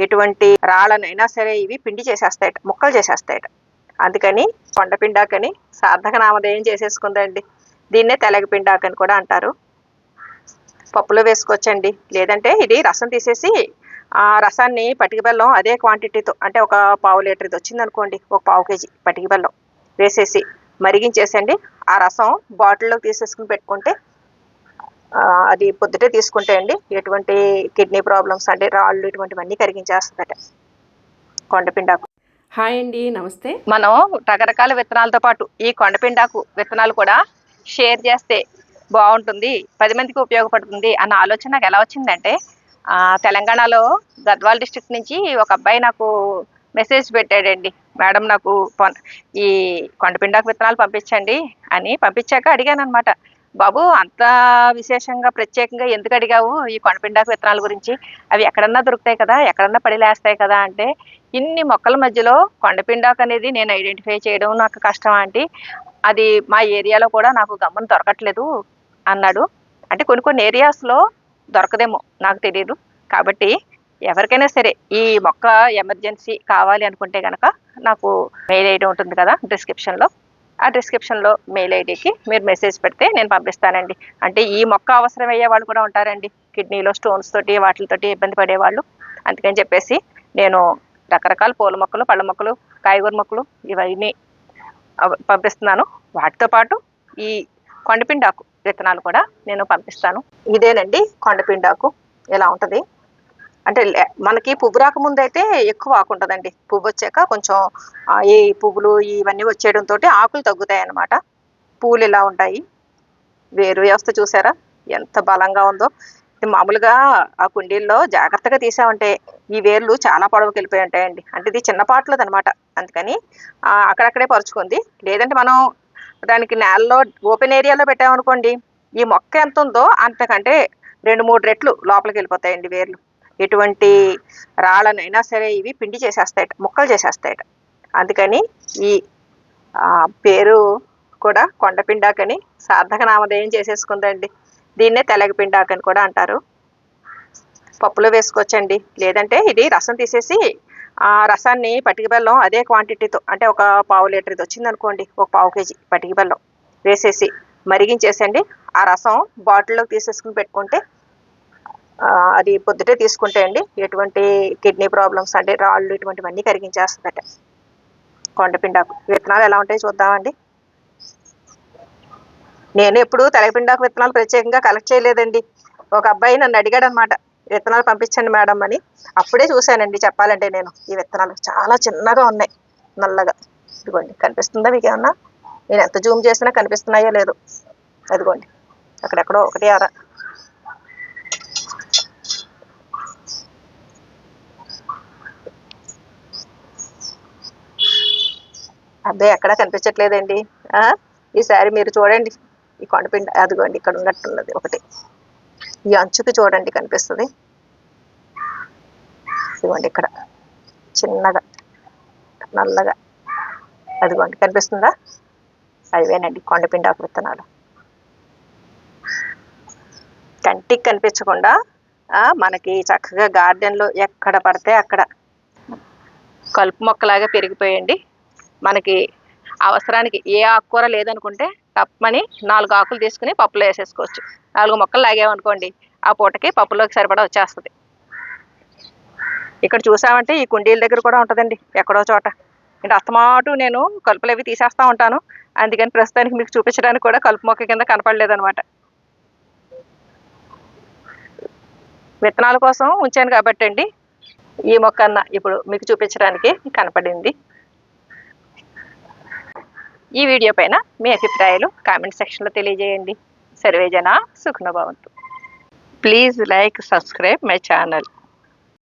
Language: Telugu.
ఎటువంటి రాళ్ళనైనా సరే ఇవి పిండి చేసేస్తాయట ముక్కలు చేసేస్తాయట. అందుకని కొండపిండాకని సార్థక నామధేయం చేసేసుకుందండి. దీన్నే తెలగపిండాకని కూడా అంటారు. పప్పులో వేసుకోవచ్చండి. లేదంటే ఇది రసం తీసేసి ఆ రసాన్ని పటిక బెల్లం అదే క్వాంటిటీతో అంటే ఒక పావు లీటర్ ఇది వచ్చింది అనుకోండి ఒక పావు కేజీ పటికి బెల్లం వేసేసి మరిగించేసండి. ఆ రసం బాటిల్లోకి తీసేసుకుని పెట్టుకుంటే అది పొద్దుటే తీసుకుంటే అండి ఎటువంటి కిడ్నీ ప్రాబ్లమ్స్ అంటే రాళ్ళు ఇటువంటివన్నీ కరిగించేస్తుందట. కొండపిండాకు. హాయ్ అండి నమస్తే. మనం రకరకాల విత్తనాలతో పాటు ఈ కొండపిండాకు విత్తనాలు కూడా షేర్ చేస్తే బాగుంటుంది పది మందికి ఉపయోగపడుతుంది అన్న ఆలోచన నాకు ఎలా వచ్చిందంటే ఆ, తెలంగాణలో గద్వాల్ డిస్ట్రిక్ట్ నుంచి ఒక అబ్బాయి నాకు మెసేజ్ పెట్టాడండి. మేడం నాకు ఈ కొండపిండాకు విత్తనాలు పంపించండి అని పంపించాక అడిగాను అనమాట బాబు అంత విశేషంగా ప్రత్యేకంగా ఎందుకు అడిగావు? ఈ కొండపిండాకు విత్తనాల గురించి. అవి ఎక్కడన్నా దొరుకుతాయి కదా ఎక్కడన్నా పడిలేస్తాయి కదా అంటే ఇన్ని మొక్కల మధ్యలో కొండపిండాకు అనేది నేను ఐడెంటిఫై చేయడం నాకు కష్టం అంటే అది మా ఏరియాలో కూడా నాకు గమ్మం దొరకట్లేదు అన్నాడు. అంటే కొన్ని కొన్ని ఏరియాస్లో దొరకదేమో నాకు తెలియదు కాబట్టి ఎవరికైనా సరే ఈ మొక్క ఎమర్జెన్సీ కావాలి అనుకుంటే కనుక నాకు మెయిల్ వేయడం ఉంటుంది కదా డిస్క్రిప్షన్లో. ఆ డిస్క్రిప్షన్లో మెయిల్ ఐడికి మీరు మెసేజ్ పెడితే నేను పంపిస్తానండి. అంటే ఈ మొక్క అవసరం అయ్యే వాళ్ళు కూడా ఉంటారండి. కిడ్నీలో స్టోన్స్ తోటి వాటితోటి ఇబ్బంది పడేవాళ్ళు అందుకని చెప్పేసి నేను రకరకాల పూల మొక్కలు పళ్ళ మొక్కలు కాయగూర మొక్కలు ఇవన్నీ పంపిస్తున్నాను. వాటితో పాటు ఈ కొండపిండాకు విత్తనాలు కూడా నేను పంపిస్తాను. ఇదేనండి కొండపిండాకు. ఇలా ఉంటుంది? అంటే మనకి పువ్వు రాకముందు అయితే ఎక్కువ ఆకు ఉంటుందండి. పువ్వు వచ్చాక కొంచెం ఈ పువ్వులు ఇవన్నీ వచ్చేయడంతో ఆకులు తగ్గుతాయి అన్నమాట. పూలు ఇలా ఉంటాయి. వేరు వ్యవస్థ చూసారా? ఎంత బలంగా ఉందో. మామూలుగా ఆ కుండీల్లో జాగ్రత్తగా తీసామంటే ఈ వేర్లు చాలా పొడవుకి వెళ్ళిపోయి ఉంటాయండి. అంటే ఇది చిన్న పాటలది అనమాట అందుకని అక్కడక్కడే పరుచుకుంది. లేదంటే మనం దానికి నేలలో ఓపెన్ ఏరియాలో పెట్టామనుకోండి ఈ మొక్క ఎంత ఉందో అంతకంటే రెండు మూడు రెట్లు లోపలికి వెళ్ళిపోతాయండి వేర్లు. ఎటువంటి రాళ్ళనైనా సరే ఇవి పిండి చేసేస్తాయట ముక్కలు చేసేస్తాయట. అందుకని ఈ పేరు కూడా కొండపిండాకని సార్థక నామధేయం చేసేసుకుందండి. దీన్నే తెలగపిండాకని కూడా అంటారు. పప్పులో వేసుకోవచ్చండి. లేదంటే ఇది రసం తీసేసి ఆ రసాన్ని పటిక బెల్లం అదే క్వాంటిటీతో అంటే ఒక పావు లీటర్ది వచ్చిందనుకోండి వచ్చింది అనుకోండి ఒక పావు కేజీ పటిక బెల్లం వేసేసి మరిగించేసండి. ఆ రసం బాటిల్లోకి తీసేసుకుని పెట్టుకుంటే అది పొద్దుటే తీసుకుంటే అండి ఎటువంటి కిడ్నీ ప్రాబ్లమ్స్ అంటే రాళ్ళు ఇటువంటివన్నీ కరిగించేస్తుందట. కొండపిండాకు. విత్తనాలు ఎలా ఉంటాయి చూద్దామండి. నేను ఎప్పుడు తెలగపిండాకు విత్తనాలు ప్రత్యేకంగా కలెక్ట్ చేయలేదండి. ఒక అబ్బాయి నన్ను అడిగాడు అనమాట విత్తనాలు పంపించండి మేడం అని. అప్పుడే చూశానండి చెప్పాలంటే నేను ఈ విత్తనాలు చాలా చిన్నగా ఉన్నాయి నల్లగా. ఇదిగోండి కనిపిస్తుందా మీకు ఏమన్నా? నేను ఎంత జూమ్ చేసినా కనిపిస్తున్నాయో లేదు. అదిగోండి అక్కడెక్కడో ఒకటి అర అబ్బాయి ఎక్కడా కనిపించట్లేదండి. ఈసారి మీరు చూడండి. ఈ కొండపిండ అదిగోండి ఇక్కడ ఉన్నట్టున్నది ఒకటి. ఈ అంచుకి చూడండి కనిపిస్తుంది. ఇదిగోండి ఇక్కడ. చిన్నగా నల్లగా. అదిగోండి కనిపిస్తుందా? అవేనండి కొండపిండాకు విత్తనాలు కంటికి కనిపించకుండా మనకి చక్కగా గార్డెన్లో ఎక్కడ పడితే అక్కడ. కలుపు మొక్కలాగా పెరిగిపోయండి. మనకి అవసరానికి ఏ ఆకుకూర లేదనుకుంటే తప్పమని నాలుగు ఆకులు తీసుకుని పప్పులో వేసేసుకోవచ్చు. నాలుగు మొక్కలు లాగేమనుకోండి ఆ పూటకి పప్పులోకి సరిపడా వచ్చేస్తుంది. ఇక్కడ చూసామంటే ఈ కుండీల దగ్గర కూడా ఉంటుందండి ఎక్కడో చోట. అంటే అస్తమాటు నేను కలుపులు అవి తీసేస్తూ ఉంటాను. అందుకని ప్రస్తుతానికి మీకు చూపించడానికి కూడా కలుపు మొక్క కింద కనపడలేదనమాట విత్తనాల కోసం ఉంచాను కాబట్టి అండి ఈ మొక్క అన్న ఇప్పుడు మీకు చూపించడానికి కనపడింది. ఈ వీడియో పైన మీ అభిప్రాయాలు కామెంట్ సెక్షన్లో తెలియజేయండి. సర్వేజన సుఖనభవంతు please like subscribe my channel.